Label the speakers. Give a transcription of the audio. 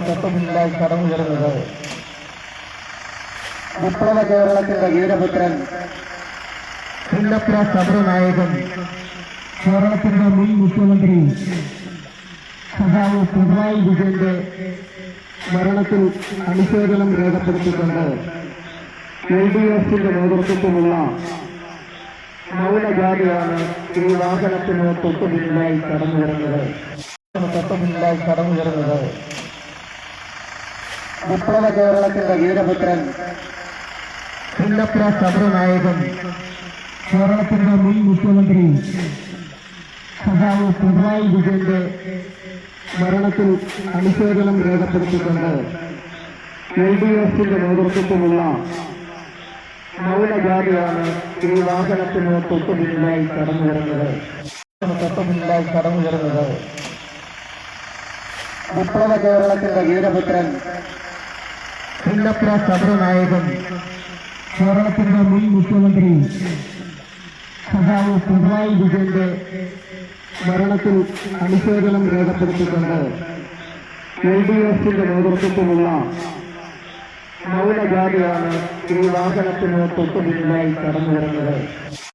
Speaker 1: തൊട്ടുമുന്നിലായി കടന്നു വരുന്നത് വിപ്ലവ കേരളത്തിന്റെ വീരപുത്രൻ പുല്ലപ്ര സമരനായകൻ കേരളത്തിന്റെ മുൻ മുഖ്യമന്ത്രി സഹായി പിണറായി വിജയന്റെ മരണത്തിൽ അനുശോചനം രേഖപ്പെടുത്തിക്കൊണ്ട് എൽ ഡി എഫിന്റെ നേതൃത്വത്തിലുള്ള മൗനജാതിയാണ് ഈ വാഹനത്തിന് തൊട്ടുമില്ലായി കടന്നു വരുന്നത് തൊട്ടുമില്ലായി കടന്നു വരുന്നത്. വിപ്ലവ കേരളത്തിന്റെ വീരപുത്രൻ പുന്നപ്ര സമരനായകൻ കേരളത്തിന്റെ മുൻ മുഖ്യമന്ത്രി സഹാവ് പിണറായി വിജയന്റെ മരണത്തിൽ അനുശോചനം രേഖപ്പെടുത്തിക്കൊണ്ട് എൽ ഡി എഫിന്റെ നേതൃത്വത്തിലുള്ള മൗനജാതിയാണ് ഈ വാഹനത്തിന് തൊട്ടുമുന്നിലായി കടന്നു വരുന്നത്. തൊട്ടുമുന്നിലായി കടന്നു വരുന്നത് വിപ്ലവ കേരളത്തിന്റെ വീരപുത്രൻ പുന്നപ്ര സമരനായകൻ കേരളത്തിന്റെ മുൻ മുഖ്യമന്ത്രി സഹായ പിണറായി വിജയന്റെ മരണത്തിൽ അനുശോചനം രേഖപ്പെടുത്തിക്കൊണ്ട് എൽ ഡി എഫിന്റെ നേതൃത്വത്തിലുള്ള മൗനജാതിയാണ് ഈ വാഹനത്തിന് തൊട്ടുപിന്നിലായി കടന്നു വരുന്നത്